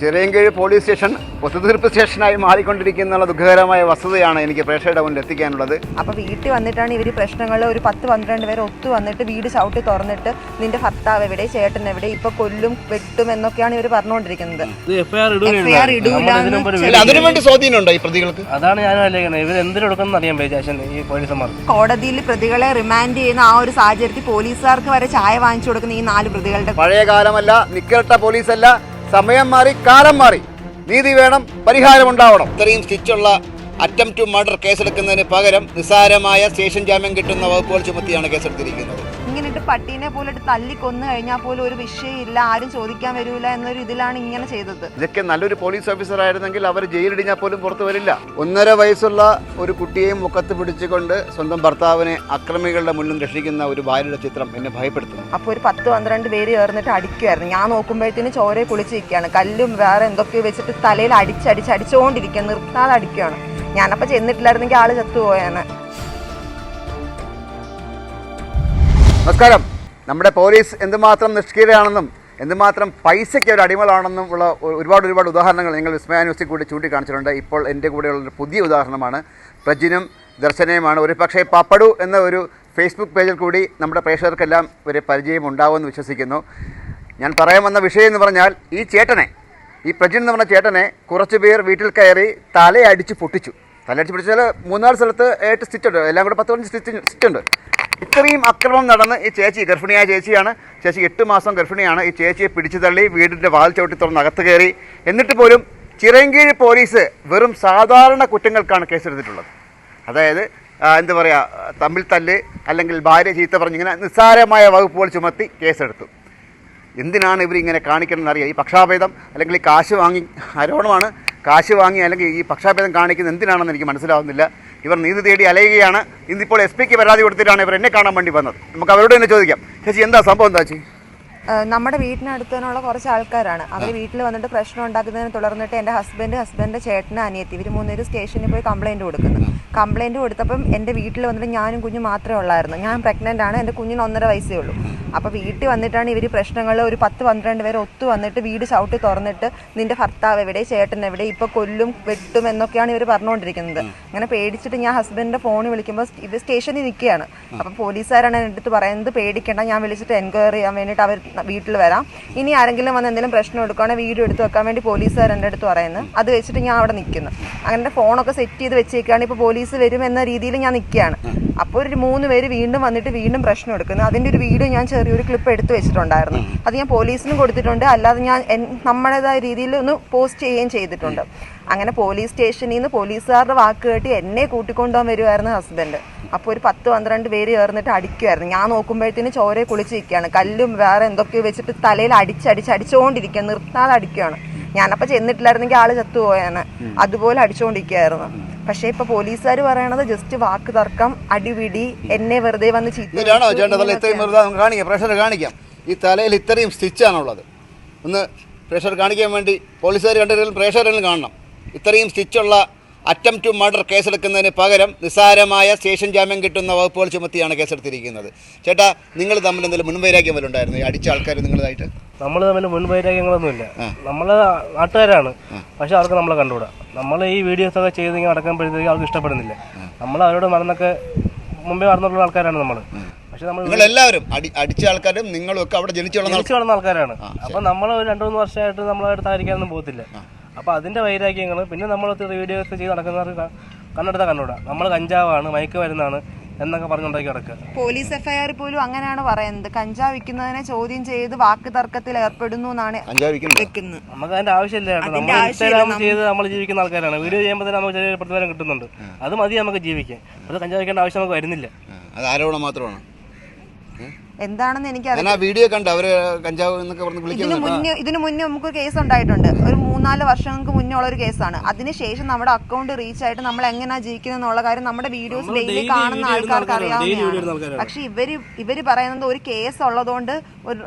Chirayinkeezhu police station ഒത്തുതീർപ്പ് സ്റ്റേഷനായി മാറിക്കൊണ്ടിരിക്കുന്ന ദുഃഖകരമായ വസ്തുതയാണ് എനിക്ക് പ്രേക്ഷകരുടെ മുന്നിൽ എത്തിക്കാനുള്ളത്. അപ്പൊ വീട്ടിൽ വന്നിട്ടാണ് ഇവർ പ്രശ്നങ്ങൾ ഒരു പത്ത് പന്ത്രണ്ട് പേര് ഒത്തു വന്നിട്ട് വീട് ചവിട്ടി തുറന്നിട്ട് നിന്റെ ഭർത്താവ് എവിടെ ചേട്ടൻ എവിടെ ഇപ്പൊ കൊല്ലും വെട്ടും എന്നൊക്കെയാണ് ഇവർ പറഞ്ഞുകൊണ്ടിരിക്കുന്നത്. ഇത് എഫ്ഐആർ FIR അല്ല അതിനു വേണ്ടി സ്വാധീനമുണ്ടോ ഈ പ്രതികൾക്ക്? അതാണ് ഞാൻ ആലോചിക്കുന്നത്. ഇവർ എന്തിനു അറിയാൻ ഈ കോടതിയിൽ പ്രതികളെ റിമാൻഡ് ചെയ്യുന്ന ആ ഒരു സാഹചര്യത്തിൽ പോലീസുകാർക്ക് വരെ ചായ വാങ്ങിച്ചു കൊടുക്കുന്ന ഈ നാല് പ്രതികളുടെ പഴയ കാലമല്ല നിക്കട്ട പോലീസല്ല സമയം മാറി കാലം മാറി. നീതി വേണം പരിഹാരം ഉണ്ടാവണം ഇത്രയും സ്റ്റിച്ചുള്ള അറ്റം ടു മർഡർ കേസെടുക്കുന്നതിന് പകരം നിസ്സാരമായ സ്റ്റേഷൻ ജാമ്യം കിട്ടുന്ന വകുപ്പുകൾ ചുമത്തിയാണ് കേസെടുത്തിരിക്കുന്നത്. ഇങ്ങനെയിട്ട് പട്ടീനെ പോലെ തല്ലി കൊന്നു കഴിഞ്ഞാൽ പോലും ഒരു വിഷയമില്ല ആരും ചോദിക്കാൻ വരില്ല എന്നൊരു ഇതിലാണ് ഇങ്ങനെ ചെയ്തത്. ഇതൊക്കെ നല്ലൊരു പോലീസ് ഓഫീസർ ആയിരുന്നെങ്കിൽ അവർ ജയിലിടിഞ്ഞാൽ പോലും പുറത്തു വരില്ല. ഒന്നര വയസ്സുള്ള ഒരു കുട്ടിയെയും മുഖത്ത് പിടിച്ചുകൊണ്ട് സ്വന്തം ഭർത്താവിനെ അക്രമികളുടെ മുന്നിൽ രക്ഷിക്കുന്ന ഒരു ഭാര്യയുടെ ചിത്രം എന്നെ ഭയപ്പെടുത്തുന്നു. അപ്പോൾ ഒരു പത്ത് പന്ത്രണ്ട് പേര് ചേർന്നിട്ട് അടിക്കുമായിരുന്നു ഞാൻ നോക്കുമ്പോഴത്തേന് ചോരയെ കുളിച്ചിരിക്കുകയാണ്. കല്ലും വേറെ എന്തൊക്കെയോ വെച്ചിട്ട് തലയിൽ അടിച്ചടിച്ച് അടിച്ചുകൊണ്ടിരിക്കുക നിർത്താതെ അടിക്കുകയാണ്. ഞാനപ്പോൾ ചെന്നിട്ടില്ലായിരുന്നെങ്കിൽ ആൾ ചത്തുപോയാണ് നമസ്കാരം. നമ്മുടെ പോലീസ് എന്തുമാത്രം നിഷ്ക്രിയരാണെന്നും എന്തുമാത്രം പൈസയ്ക്ക് ഒരു അടിമകളാണെന്നും ഉള്ള ഒരുപാട് ഒരുപാട് ഉദാഹരണങ്ങൾ നിങ്ങൾ വിസ്മയ ന്യൂസിൽ കൂടി ചൂണ്ടിക്കാണിച്ചിട്ടുണ്ട്. ഇപ്പോൾ എന്റെ കൂടെയുള്ള പുതിയ ഉദാഹരണമാണ്. പ്രജിനും ദർശനയുമാണ്. ഒരു പക്ഷേ പപ്പടു എന്ന ഒരു ഫേസ്ബുക്ക് പേജിൽ കൂടി നമ്മുടെ പ്രേക്ഷകർക്കെല്ലാം ഒരു പരിചയം ഉണ്ടാവുമെന്ന് വിശ്വസിക്കുന്നു. ഞാൻ പറയാൻ വന്ന വിഷയം എന്ന് പറഞ്ഞാൽ ഈ ചേട്ടനെ ഈ പ്രജിൻ എന്ന് പറഞ്ഞ ചേട്ടനെ കുറച്ച് പേർ വീട്ടിൽ കയറി തലയടിച്ച് പൊട്ടിച്ചു. തലയടിച്ച് പിടിച്ചാൽ മൂന്നാൽ സ്ഥലത്ത് ഏട്ട് സ്റ്റിച്ച് ഉണ്ട് എല്ലാം കൂടെ പത്ത് പതിനഞ്ച് സ്റ്റിച്ച് സ്റ്റിച്ച് ഉണ്ട് ഇത്രയും അക്രമം നടന്ന് ഈ ചേച്ചി ഗർഭിണിയായ ചേച്ചിയാണ്. ചേച്ചി എട്ട് മാസം ഗർഭിണിയാണ്. ഈ ചേച്ചിയെ പിടിച്ചു തള്ളി വീടിന്റെ വാൽ ചവിട്ടി തുറന്ന് അകത്ത് കയറി. എന്നിട്ട് പോലും ചിറങ്കീഴ് പോലീസ് വെറും സാധാരണ കുറ്റങ്ങൾക്കാണ് കേസെടുത്തിട്ടുള്ളത്. അതായത് എന്താ പറയുക തമ്മിൽ തല്ല് അല്ലെങ്കിൽ ഭാര്യ ചീത്ത പറഞ്ഞ് ഇങ്ങനെ നിസ്സാരമായ വകുപ്പുകൾ ചുമത്തി കേസെടുത്തു. എന്തിനാണ് ഇവരിങ്ങനെ കാണിക്കണമെന്നറിയാം? ഈ പക്ഷാഭേദം അല്ലെങ്കിൽ ഈ കാശ് വാങ്ങി ആരോപണമാണ് കാശ് വാങ്ങി അല്ലെങ്കിൽ ഈ പക്ഷാഭേദം കാണിക്കുന്നത് എന്തിനാണെന്ന് എനിക്ക് മനസ്സിലാവുന്നില്ല. ഇവർ നീതി തേടി അലയുകയാണ്. ഇന്നിപ്പോൾ എസ് പിക്ക് പരാതി കൊടുത്തിട്ടാണ് ഇവർ എന്നെ കാണാൻ വേണ്ടി വന്നത്. നമുക്ക് അവരോട് തന്നെ ചോദിക്കാം. ചേച്ചി എന്താ സംഭവം എന്താ ചേച്ചി? നമ്മുടെ വീട്ടിനടുത്ത് തന്നെയുള്ള കുറച്ച് ആൾക്കാരാണ്. അവർ വീട്ടിൽ വന്നിട്ട് പ്രശ്നം ഉണ്ടാക്കുന്നതിനെ തുടർന്നിട്ട് എന്റെ ഹസ്ബൻഡ് ഹസ്ബൻഡിന്റെ ചേട്ടന് അനിയത്തി ഇവർ മൂന്നുപേര് സ്റ്റേഷനിൽ പോയി കംപ്ലൈന്റ് കൊടുക്കുന്നു. കംപ്ലൈന്റ് കൊടുത്തപ്പം എന്റെ വീട്ടിൽ വന്നിട്ട് ഞാനും കുഞ്ഞും മാത്രമേ ഉള്ളായിരുന്നു. ഞാൻ പ്രഗ്നന്റ് ആണ്. എന്റെ കുഞ്ഞിന് ഒന്നര വയസ്സേ ഉള്ളൂ. അപ്പോൾ വീട്ടിൽ വന്നിട്ടാണ് ഇവർ പ്രശ്നങ്ങൾ ഒരു പത്ത് പന്ത്രണ്ട് പേര് ഒത്തു വന്നിട്ട് വീട് ചവിട്ടി തുറന്നിട്ട് നിന്റെ ഭർത്താവ് എവിടെ ചേട്ടൻ എവിടെ ഇപ്പോൾ കൊല്ലും വെട്ടും എന്നൊക്കെയാണ് ഇവർ പറഞ്ഞുകൊണ്ടിരിക്കുന്നത്. അങ്ങനെ പേടിച്ചിട്ട് ഞാൻ ഹസ്ബൻഡിന്റെ ഫോണിൽ വിളിക്കുമ്പോൾ ഇവർ സ്റ്റേഷനിൽ നിൽക്കുകയാണ്. അപ്പോൾ പോലീസുകാരാണ് എന്റെ അടുത്ത് പറയുന്നത് പേടിക്കേണ്ട ഞാൻ വിളിച്ചിട്ട് എൻക്വയറി ചെയ്യാൻ വേണ്ടിയിട്ട് അവർ വീട്ടിൽ വരാം. ഇനി ആരെങ്കിലും വന്ന് എന്തെങ്കിലും പ്രശ്നം എടുക്കുകയാണെങ്കിൽ വീഡിയോ എടുത്ത് വെക്കാൻ വേണ്ടി പോലീസുകാർ എന്റെ അടുത്ത് പറയുന്നത് അത് വെച്ചിട്ട് ഞാൻ അവിടെ നിൽക്കുന്നു. അങ്ങനെ ഫോണൊക്കെ സെറ്റ് ചെയ്ത് വെച്ചേക്കാണ്. ഇപ്പോൾ പോലീസ് വരും എന്ന രീതിയിൽ ഞാൻ നിൽക്കുകയാണ്. അപ്പോൾ ഒരു മൂന്ന് പേര് വീണ്ടും വന്നിട്ട് വീണ്ടും പ്രശ്നം എടുക്കുന്നു. അതിന്റെ ഒരു വീഡിയോ ഞാൻ ചെറിയൊരു ക്ലിപ്പ് എടുത്ത് വെച്ചിട്ടുണ്ടായിരുന്നു. അത് ഞാൻ പോലീസിനും കൊടുത്തിട്ടുണ്ട്. അല്ലാതെ ഞാൻ നമ്മുടേതായ രീതിയിൽ ഒന്ന് പോസ്റ്റ് ചെയ്യുകയും ചെയ്തിട്ടുണ്ട്. അങ്ങനെ പോലീസ് സ്റ്റേഷനിൽ നിന്ന് പോലീസുകാരുടെ വാക്ക് കേട്ട് എന്നെ കൂട്ടിക്കൊണ്ടുപോകാൻ വരുമായിരുന്നു ഹസ്ബൻഡ്. അപ്പോൾ ഒരു പത്ത് പന്ത്രണ്ട് പേര് ചേർന്നിട്ട് അടിക്കുമായിരുന്നു ഞാൻ നോക്കുമ്പോഴത്തേന് ചോരയെ കുളിച്ചിരിക്കുകയാണ്. കല്ലും വേറെ എന്തൊക്കെയോ വെച്ചിട്ട് തലയിൽ അടിച്ചടിച്ച് അടിച്ചുകൊണ്ടിരിക്കുക നിർത്താതെ അടിക്കുകയാണ്. ഞാനപ്പോൾ ചെന്നിട്ടില്ലായിരുന്നെങ്കിൽ ആൾ ചത്തുപോയാണ് അതുപോലെ അടിച്ചുകൊണ്ടിരിക്കുകയായിരുന്നു പക്ഷേ ഇപ്പൊ പോലീസുകാർ പറയണത് ജസ്റ്റ് വാക്ക് തർക്കം അടിപിടി എന്നെ വെറുതെ വന്ന് ചീത്ത കാണിക്കാം. ഈ തലയിൽ ഇത്രയും സ്റ്റിച്ചാണുള്ളത് ഒന്ന് പ്രഷർ കാണിക്കാൻ വേണ്ടി പോലീസുകാർ കണ്ടിട്ടും പ്രേക്ഷകരെങ്കിലും കാണണം. ഇത്രയും സ്റ്റിച്ചുള്ള അറ്റംപ്റ്റ് ടു മർഡർ കേസെടുക്കുന്നതിന് പകരം നിസ്സാരമായ സ്റ്റേഷൻ ജാമ്യം കിട്ടുന്ന വകുപ്പുകൾ ചുമത്തിയാണ് കേസെടുത്തിരിക്കുന്നത്. ചേട്ടാ നിങ്ങൾ തമ്മിൽ എന്തെങ്കിലും മുൻവൈരാഗ്യം വല്ല ഉണ്ടായിരുന്നു? ഈ അടിച്ച ആൾക്കാർ നിങ്ങളായിട്ട് നമ്മൾ തമ്മിൽ മുൻവൈരാഗ്യങ്ങളൊന്നുമില്ല. നമ്മൾ നാട്ടുകാരാണ്. പക്ഷെ അവർക്ക് നമ്മളെ കണ്ടുകൂടാ. നമ്മൾ ഈ വീഡിയോസ് ഒക്കെ ചെയ്ത് ഇങ്ങനെ നടക്കുമ്പോഴത്തേക്ക് അവർക്ക് ഇഷ്ടപ്പെടുന്നില്ല. നമ്മൾ അവരോട് നടന്നൊക്കെ മുമ്പേ നടന്നിട്ടുള്ള ആൾക്കാരാണ് നമ്മൾ പക്ഷെ നമ്മൾ നിങ്ങൾ എല്ലാവരും അടിച്ച ആൾക്കാരും നിങ്ങളും ഒക്കെ അവിടെ ജനിച്ചു വളർന്ന ആൾക്കാരാണ്. അപ്പൊ നമ്മൾ രണ്ടു മൂന്ന് വർഷമായിട്ട് നമ്മളായിട്ട് സഹകരിക്കാനൊന്നും പോകത്തില്ല. അപ്പൊ അതിന്റെ വൈരാഗ്യങ്ങൾ പിന്നെ നമ്മൾ വീഡിയോസ് ചെയ്ത് നടക്കുന്നവർക്ക് കണ്ണെടുത്ത കണ്ണെടുത്താൽ നമ്മൾ കഞ്ചാവാണ് മയക്ക് വരുന്നതാണ് എന്നൊക്കെ പറഞ്ഞുണ്ടാക്കി കിടക്കുക പോലീസ് എഫ്ഐആർ പോലും അങ്ങനെയാണ് പറയുന്നത്. കഞ്ചാവ് വിൽക്കുന്നതിനെ ചോദ്യം ചെയ്ത് വാക്ക് തർക്കത്തിൽ ഏർപ്പെടുന്നു എന്നാണ് നമുക്ക് അതിന്റെ ആവശ്യമില്ല നമ്മൾ. ഇൻസ്റ്റാഗ്രാം ചെയ്ത് നമ്മൾ ജീവിക്കുന്ന ആൾക്കാരാണ്. വീഡിയോ ചെയ്യുമ്പോൾ തന്നെ നമുക്ക് ചെറിയ പ്രതിഫലം കിട്ടുന്നുണ്ട്. അത് മതി നമുക്ക് ജീവിക്കാൻ. അത് കഞ്ചാവ് വയ്ക്കേണ്ട ആവശ്യം നമുക്ക് വരുന്നില്ല. അത് ആരോപണം മാത്രമാണ്. എന്താണെന്ന് എനിക്ക് ഞാൻ ആ വീഡിയോ കണ്ട് അവർ കഞ്ചാവ് എന്നൊക്കെ പറഞ്ഞ് ഇതിന് മുന്നേ ഇതിനു മുന്നേ നമുക്ക് കേസ് ഉണ്ടായിട്ടുണ്ട്. ഒരു മൂന്നാൽ വർഷങ്ങൾക്ക് മുന്നേ ഉള്ള ഒരു കേസാണ് അതിനുശേഷം നമ്മുടെ അക്കൗണ്ട് റീച്ച് ആയിട്ട് നമ്മൾ എങ്ങനെയാ ജീവിക്കുന്നത് എന്നുള്ള കാര്യം നമ്മുടെ വീഡിയോസ് ഡെയിലി കാണുന്ന ആൾക്കാർക്ക് അറിയാവുന്നതാണ്. പക്ഷെ ഇവർ ഇവർ പറയുന്നത് ഒരു കേസ് ഉള്ളതുകൊണ്ട് ഒരു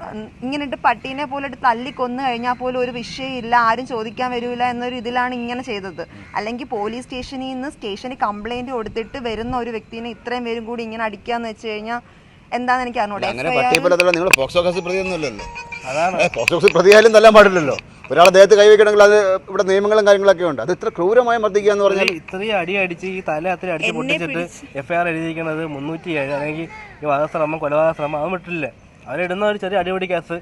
ഇങ്ങനെട്ട് പട്ടീനെ പോലെ തല്ലി കൊന്നു കഴിഞ്ഞാൽ പോലും ഒരു വിഷയമില്ല ആരും ചോദിക്കാൻ വരില്ല എന്നൊരു ഇതിലാണ് ഇങ്ങനെ ചെയ്തത്. അല്ലെങ്കിൽ പോലീസ് സ്റ്റേഷനിൽ നിന്ന് സ്റ്റേഷനിൽ കംപ്ലൈന്റ് കൊടുത്തിട്ട് വരുന്ന ഒരു വ്യക്തിനെ ഇത്രയും പേരും കൂടി ഇങ്ങനെ അടിക്കാന്ന് വെച്ച് കഴിഞ്ഞാൽ എന്താന്ന് എനിക്ക് അറിഞ്ഞൂടെ. അങ്ങനെ പട്ടിയപ്പലത്തല്ല നിങ്ങൾ പോക്സോ കേസ് പ്രതിയൊന്നുമല്ലല്ലോ. അതാണ്. ഏ, പോക്സോ കേസ് പ്രതിയായാലും തല്ലാൻ പാടില്ലല്ലോ ഒരാളെ ദേഹത്ത് കൈവയ്ക്കണമെങ്കിൽ അത് ഇവിടെ നിയമങ്ങളും കാര്യങ്ങളൊക്കെ ഉണ്ട്. അത് ഇത്ര ക്രൂരമായി മർദ്ദിക്കുക എന്ന് പറഞ്ഞാൽ ഇത്രയും- അടി അടിച്ച് ഈ തല അത്ര അടിച്ച് പൊട്ടിച്ചിട്ട് എഫ്ഐആർ എഴുതിയിരിക്കുന്നത് മുന്നൂറ്റി ഏഴ്. അല്ലെങ്കിൽ ഈ വാദശ്രമം കൊലപാതക ശ്രമം അത് വിട്ടില്ല അവരിടുന്ന ഒരു ചെറിയ അടിപൊളി കേസ്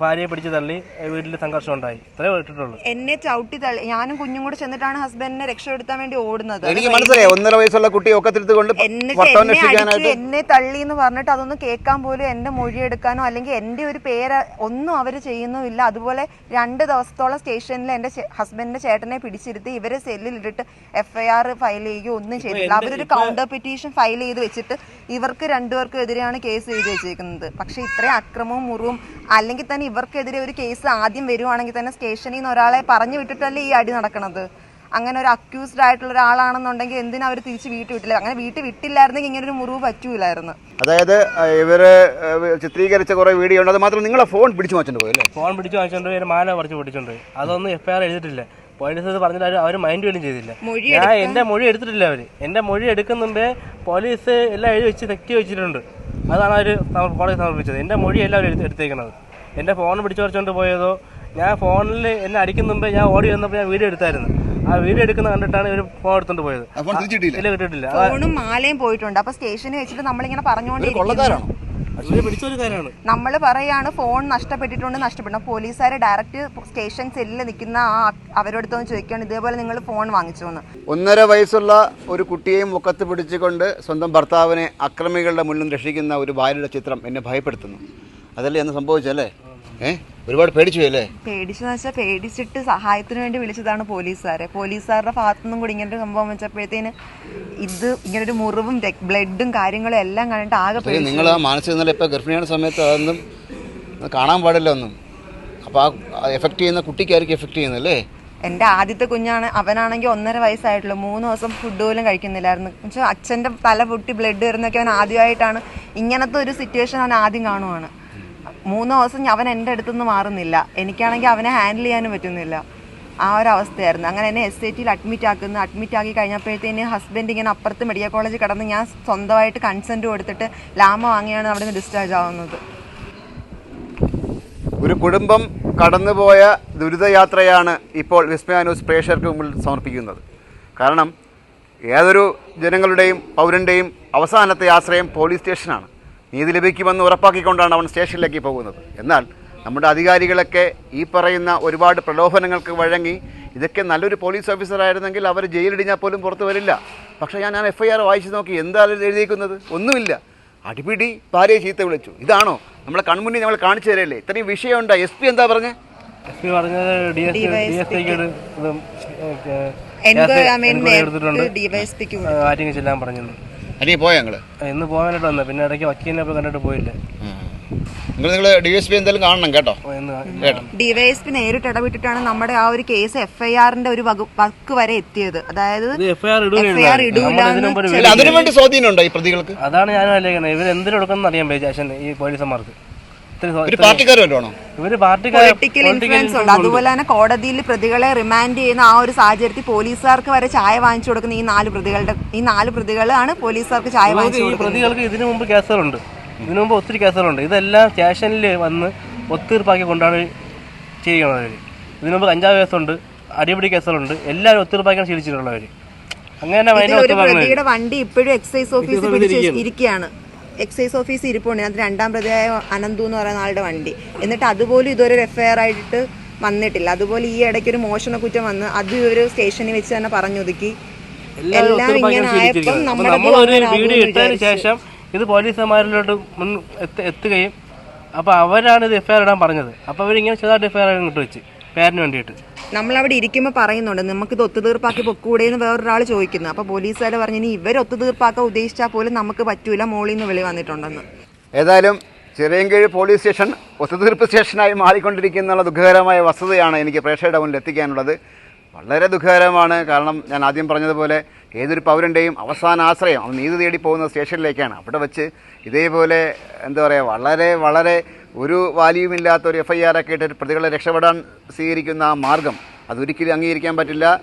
ഭാര്യയെ പിടിച്ച് തള്ളി വീട്ടിൽ സംഘർഷം ഉണ്ടായി. ഇത്രേ വിട്ടിട്ടുള്ളൂ എന്നെ ചവിട്ടി തള്ളി. ഞാനും കുഞ്ഞും കൂടെ ചെന്നിട്ടാണ് ഹസ്ബൻഡിനെ രക്ഷപ്പെടുത്താൻ വേണ്ടി ഓടുന്നത്. എനിക്ക് മനസ്സിലായി ഒന്നര വയസ്സുള്ള കുട്ടി ഒക്കത്തിരുത്ത് കൊണ്ട് എന്നെ തള്ളി എന്ന് പറഞ്ഞിട്ട് അതൊന്നും കേൾക്കാൻ പോലും എന്റെ മൊഴിയെടുക്കാനോ അല്ലെങ്കിൽ എന്റെ ഒരു പേര് ഒന്നും അവർ ചെയ്യുന്നുമില്ല. അതുപോലെ രണ്ട് ദിവസത്തോളം സ്റ്റേഷനിൽ എന്റെ ഹസ്ബൻഡിന്റെ ചേട്ടനെ പിടിച്ചിരുത്തി ഇവരെ സെല്ലിൽ ഇട്ടിട്ട് എഫ്ഐആർ ഫയൽ ചെയ്യുകയോ ഒന്നും ചെയ്തിട്ടില്ല. അവരൊരു കൗണ്ടർ പെറ്റീഷൻ ഫയൽ ചെയ്ത് വെച്ചിട്ട് ഇവർക്ക് രണ്ടുപേർക്കും എതിരെയാണ് കേസ് എഴുതി വെച്ചിരിക്കുന്നത് പക്ഷെ ഇത്രയും അക്രമവും മുറിവും അല്ലെങ്കിൽ തന്നെ ഇവർക്കെതിരെ ഒരു കേസ് ആദ്യം വരുവാണെങ്കിൽ തന്നെ സ്റ്റേഷനിൽ നിന്ന് ഒരാളെ പറഞ്ഞു വിട്ടിട്ടല്ലേ ഈ അടി നടക്കണത്? അങ്ങനെ ഒരു അക്യൂസ്ഡ് ആയിട്ടുള്ള ഒരാളാണെന്നുണ്ടെങ്കിൽ എന്തിനാ അവർ തിരിച്ച് വീട്ടിൽ വിട്ടില്ല? അങ്ങനെ വീട്ടിൽ വിട്ടില്ലായിരുന്നെങ്കിൽ ഇങ്ങനെ ഒരു മുറിവ് പറ്റൂലായിരുന്നു. അതായത് ഇവർ ചിത്രീകരിച്ച കുറെ വീഡിയോ ഉണ്ട്. അത് മാത്രം നിങ്ങളെ ഫോൺ പിടിച്ചു മാറ്റിട്ട് പോയി അല്ലേ? ഫോൺ പിടിച്ചു വാങ്ങിച്ചോണ്ട് മാല പറിച്ചു പിടിച്ചിട്ടുണ്ട്. അതൊന്നും എഫ്ഐആർ എഴുതിയിട്ടില്ല. പോലീസ് അത് പറഞ്ഞിട്ട് അവർ മൈൻഡ് പോലും ചെയ്തില്ല. ഞാൻ എന്റെ മൊഴി എടുത്തിട്ടില്ല അവർ. എന്റെ മൊഴി എടുക്കുന്ന മുമ്പേ പോലീസ് എല്ലാം എഴുതി വെച്ച് തെറ്റി വെച്ചിട്ടുണ്ട്. അതാണ് അവർ കോടതി സമർപ്പിച്ചത്. എന്റെ മൊഴി എല്ലാവരും എടുത്ത് എടുത്തേക്കുന്നത് എന്റെ ഫോൺ പിടിച്ചു പറിച്ചോണ്ട് പോയതോ? ഞാൻ ഫോണിൽ എന്നെ അടിക്കുന്ന മുമ്പേ ഞാൻ ഓടി വന്നപ്പോൾ ഞാൻ വീഡിയോ എടുത്തായിരുന്നു. ആ വീഡിയോ എടുക്കുന്ന കണ്ടിട്ടാണ് ഇവർ ഫോൺ എടുത്തോണ്ട് പോയത്. ഇല്ല കിട്ടിയിട്ടില്ല. ഫോണും മാലയും പോയിട്ടുണ്ട്. അപ്പൊ സ്റ്റേഷനിൽ വെച്ചിട്ട് നമ്മളിങ്ങനെ പറഞ്ഞുകൊണ്ടിരിക്കും കൊള്ളക്കാരാണോ? ഇവർ പിടിച്ചൊരു നമ്മൾ പറയാണ് ഫോൺ നഷ്ടപ്പെട്ടിട്ടുണ്ട് നഷ്ടപ്പെടണം പോലീസുകാർ ഡയറക്റ്റ് സ്റ്റേഷൻ സെല്ലിൽ നിൽക്കുന്ന ആ അവരോടത്തൊന്ന് ചോദിക്കുകയാണ് ഇതേപോലെ നിങ്ങൾ ഫോൺ വാങ്ങിച്ചു എന്ന് ഒന്നര വയസ്സുള്ള ഒരു കുട്ടിയെ മുഖത്ത് പിടിച്ചുകൊണ്ട് സ്വന്തം ഭർത്താവിനെ അക്രമികളുടെ മുന്നിൽ രക്ഷിക്കുന്ന ഒരു ഭാര്യയുടെ ചിത്രം എന്നെ ഭയപ്പെടുത്തുന്നു. അതല്ലേ എന്ന് സംഭവിച്ചല്ലേ ഏഹ് ഒരുപാട് പേടിച്ചു അല്ലേ പേടിച്ചെന്ന് വെച്ചാൽ പേടിച്ചിട്ട് സഹായത്തിന് വേണ്ടി വിളിച്ചതാണ് പോലീസുകാരെ. പോലീസുകാരുടെ ഭാഗത്തുനിന്നും കൂടി ഇങ്ങനെ ഒരു സംഭവം വെച്ചപ്പോഴത്തേന് ഇത് ഇങ്ങനെ ഒരു മുറിവും ബ്ലഡും കാര്യങ്ങളും എല്ലാം കണ്ടിട്ട് ആകെ പേടിച്ചു നിങ്ങൾ ആ മാനസിക നില ഇപ്പോൾ ഗർഭിണിയുടെ സമയത്ത് അതൊന്നും കാണാൻ പാടില്ല ഒന്നും. അപ്പോൾ ആ എഫക്റ്റ് ചെയ്യുന്ന കുട്ടിക്കായിരിക്കും എഫക്റ്റ് ചെയ്യുന്നല്ലേ എന്റെ ആദ്യത്തെ കുഞ്ഞാണ് അവനാണെങ്കിൽ ഒന്നര വയസ്സായിട്ടുള്ളൂ. മൂന്ന് ദിവസം ഫുഡ് പോലും കഴിക്കുന്നില്ലായിരുന്നു. എന്നുവെച്ചാൽ അച്ഛന്റെ തല പൊട്ടി ബ്ലഡ് വരുന്നൊക്കെ അവൻ ആദ്യമായിട്ടാണ്. ഇങ്ങനത്തെ ഒരു സിറ്റുവേഷൻ അവൻ ആദ്യം കാണുവാണ്. മൂന്ന് ദിവസം അവൻ എന്റെ അടുത്തുനിന്ന് മാറുന്നില്ല. എനിക്കാണെങ്കിൽ അവനെ ഹാൻഡിൽ ചെയ്യാനും പറ്റുന്നില്ല. ആ ഒരു അവസ്ഥയായിരുന്നു അങ്ങനെ എന്നെ എസ് ഐ ടിയിൽ അഡ്മിറ്റ് ആക്കുന്നു. അഡ്മിറ്റ് ആക്കി കഴിഞ്ഞപ്പോഴത്തേന് ഹസ്ബൻഡ് ഇങ്ങനെ അപ്പുറത്ത് മെഡിക്കൽ കോളേജിൽ കടന്ന് ഞാൻ സ്വന്തമായിട്ട് കൺസെന്റ് കൊടുത്തിട്ട് ലാമ വാങ്ങിയാണ് അവിടെ നിന്ന് ഡിസ്ചാർജ് ആവുന്നത്. ഒരു കുടുംബം കടന്നുപോയ ദുരിതയാത്രയാണ് ഇപ്പോൾ വിസ്മയ ന്യൂസ് പ്രേക്ഷകർക്ക് മുമ്പിൽ സമർപ്പിക്കുന്നത്. കാരണം ഏതൊരു ജനങ്ങളുടെയും പൗരന്റെയും അവസാനത്തെ ആശ്രയം പോലീസ് സ്റ്റേഷനാണ്. നീതി ലഭിക്കുമെന്ന് ഉറപ്പാക്കിക്കൊണ്ടാണ് അവൻ സ്റ്റേഷനിലേക്ക് പോകുന്നത്. എന്നാൽ നമ്മുടെ അധികാരികളൊക്കെ ഈ പറയുന്ന ഒരുപാട് പ്രലോഭനങ്ങൾക്ക് വഴങ്ങി ഇതൊക്കെ നല്ലൊരു പോലീസ് ഓഫീസറായിരുന്നെങ്കിൽ അവർ ജയിലിടിഞ്ഞാൽ പോലും പുറത്തു വരില്ല. പക്ഷേ ഞാൻ ഞാൻ എഫ് ഐ ആർ വായിച്ച് നോക്കി എന്താണ് എഴുതിയിരിക്കുന്നത് ഒന്നുമില്ല. അടിപിടി ഭാര്യയെ ചീത്ത വിളിച്ചു. ഇതാണോ? നമ്മളെ കൺമുന്നിൽ നമ്മൾ കാണിച്ചു തരല്ലേ? ഇത്രയും വിഷയമുണ്ട്? എസ് പി എന്താ എസ് പി പറഞ്ഞത് ഡി എസ് ഡി ഐക്ക് ഡിവൈഎസ്പിക്ക് ആറ്റിങ് ചെല്ലാൻ പറഞ്ഞു അനിയെ പോയോ ഞങ്ങൾ ഇന്ന് പോകാനായിട്ട് വന്നത്. പിന്നെ ഇടയ്ക്ക് വക്കീലിനെ കണ്ടിട്ട് പോയില്ല? നിങ്ങൾ നിങ്ങൾ ഡി എസ് പി എന്തായാലും കാണണം കേട്ടോ. കേട്ടോ. ഡിവൈഎസ്പി നേരിട്ട് ഇടപെട്ടിട്ടാണ് നമ്മുടെ ആ ഒരു കേസ് എഫ്ഐആറിന്റെ ഒരു വകു- വക്ക് വരെ എത്തിയത്. അതായത് എഫ്ഐആർ FIR ഇടൂല ഒരു അല്ല അതിനു വേണ്ടി സ്വാധീനമുണ്ടോ ഈ പ്രതികൾക്ക്? അതാണ് ഞാനും ആലോചിക്കുന്നത്. ഇവർ എന്തിനു കൊടുക്കണം അറിയാൻ പറ്റും സ്റ്റേഷൻ ഈ പോലീസന്മാർക്ക്. പൊളിറ്റിക്കൽ ഇൻഫ്ലുവൻസ് ഉണ്ട്. അതുപോലെ തന്നെ കോടതിയിൽ പ്രതികളെ റിമാൻഡ് ചെയ്യുന്ന ആ ഒരു സാഹചര്യത്തിൽ പോലീസുകാർക്ക് വരെ ചായ വാങ്ങിച്ചു കൊടുക്കുന്ന ഈ നാല് പ്രതികളുടെ ഈ നാല് പ്രതികളാണ് പോലീസുകാർക്ക് ചായ വാങ്ങിച്ചു പ്രതികൾക്ക് ഇതിനു മുമ്പ് കേസുകളുണ്ട്. ഇതിനു മുമ്പ് ഒത്തിരി കേസുകളുണ്ട്. ഇതെല്ലാം സ്റ്റേഷനിൽ വന്ന് ഒത്തീർപ്പാക്കി കൊണ്ടാണ് ചെയ്യുന്നത് അവർ ഇതിനു മുമ്പ് കഞ്ചാവ് കേസുണ്ട് അടിപിടി കേസുകളുണ്ട്. എല്ലാവരും ഒത്തീർപ്പാക്കിയാണ് ശീലിച്ചിട്ടുള്ളവർ അങ്ങനെ പ്രതിയുടെ വണ്ടി ഇപ്പോഴും എക്സൈസ് ഓഫീസിൽ പിടിച്ച് ഇരിക്കുകയാണ്. എക്സൈസ് ഓഫീസ് ഇരിപ്പുണ്ട്. അതിന് രണ്ടാം പ്രതിയായ അനന്തു എന്ന് പറയുന്ന ആളുടെ വണ്ടി. എന്നിട്ട് അതുപോലും ഇതുവരെ ഒരു എഫ്ഐആർ ആയിട്ട് വന്നിട്ടില്ല. അതുപോലെ ഈ ഇടയ്ക്ക് ഒരു മോഷണ കുറ്റം വന്ന് അത് ഒരു സ്റ്റേഷനിൽ വെച്ച് തന്നെ പറഞ്ഞൊതുക്കി. ഒതുക്കി എല്ലാം ഇങ്ങനെ ആയപ്പോൾ നമ്മളൊരു വീഡിയോ ഇട്ടതിന് ശേഷം ഇത് പോലീസുമാരിലോട്ട് മുൻ എത്ത- എത്തുകയും അപ്പൊ അവരാണ് ഇത് എഫ്ഐആർ ഇടാൻ പറഞ്ഞത്. അപ്പൊ അവരിങ്ങനെ ചെറുതായിട്ട് എഫ്ഐആർ ഇങ്ങോട്ട് വെച്ച്. പേരിന് വേണ്ടിയിട്ട്. നമ്മളവിടെ ഇരിക്കുമ്പോൾ പറയുന്നുണ്ട് നമുക്കിത് ഒത്തുതീർപ്പാക്കി പൊക്കൂടെ എന്ന് വേറൊരാൾ ചോദിക്കുന്നു. അപ്പോൾ പോലീസുകാർ പറഞ്ഞു ഇനി ഇവർ ഒത്തുതീർപ്പാക്കാൻ ഉദ്ദേശിച്ചാൽ പോലും നമുക്ക് പറ്റൂല മോളിൽ നിന്ന് വിളി വന്നിട്ടുണ്ടെന്ന്. ഏതായാലും ചിറയൻകീഴ് പോലീസ് സ്റ്റേഷൻ ഒത്തുതീർപ്പ് സ്റ്റേഷനായി മാറിക്കൊണ്ടിരിക്കുന്ന ദുഃഖകരമായ വസ്തുതയാണ് എനിക്ക് പ്രേക്ഷകരുടെ മുന്നിൽ എത്തിക്കാനുള്ളത്. വളരെ ദുഃഖകരമാണ്. കാരണം ഞാൻ ആദ്യം പറഞ്ഞതുപോലെ ഏതൊരു പൗരന്റെയും അവസാന ആശ്രയം അവൻ നീതി തേടി പോകുന്ന സ്റ്റേഷനിലേക്കാണ്. അവിടെ വെച്ച് ഇതേപോലെ എന്താ പറയുക വളരെ വളരെ ഒരു വാല്യൂമില്ലാത്ത ഒരു എഫ് ഐ ആർ ഒക്കെ ഇട്ട് പ്രതികളെ രക്ഷപ്പെടാൻ സ്വീകരിക്കുന്ന ആ മാർഗം അതൊരിക്കലും അംഗീകരിക്കാൻ പറ്റില്ല.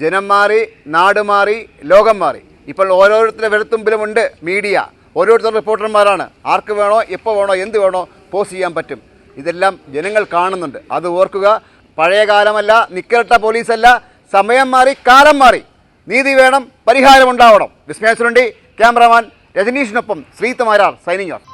ജനം മാറി നാട് മാറി ലോകം മാറി. ഇപ്പോൾ ഓരോരുത്തരുടെ വെളുത്തുമ്പിലുമുണ്ട് മീഡിയ. ഓരോരുത്തർ റിപ്പോർട്ടർമാരാണ്. ആർക്ക് വേണോ എപ്പോൾ വേണോ എന്ത് വേണോ പോസ്റ്റ് ചെയ്യാൻ പറ്റും. ഇതെല്ലാം ജനങ്ങൾ കാണുന്നുണ്ട്. അത് ഓർക്കുക. പഴയ കാലമല്ല നിക്കരട്ട പോലീസല്ല. സമയം മാറി കാലം മാറി. നീതി വേണം പരിഹാരം ഉണ്ടാവണം. വിസ്മയ ക്യാമറമാൻ ക്യാമറാമാൻ രജനീഷിനൊപ്പം ശ്രീത്തുമാരാർ സൈനിങ് ഓഫ്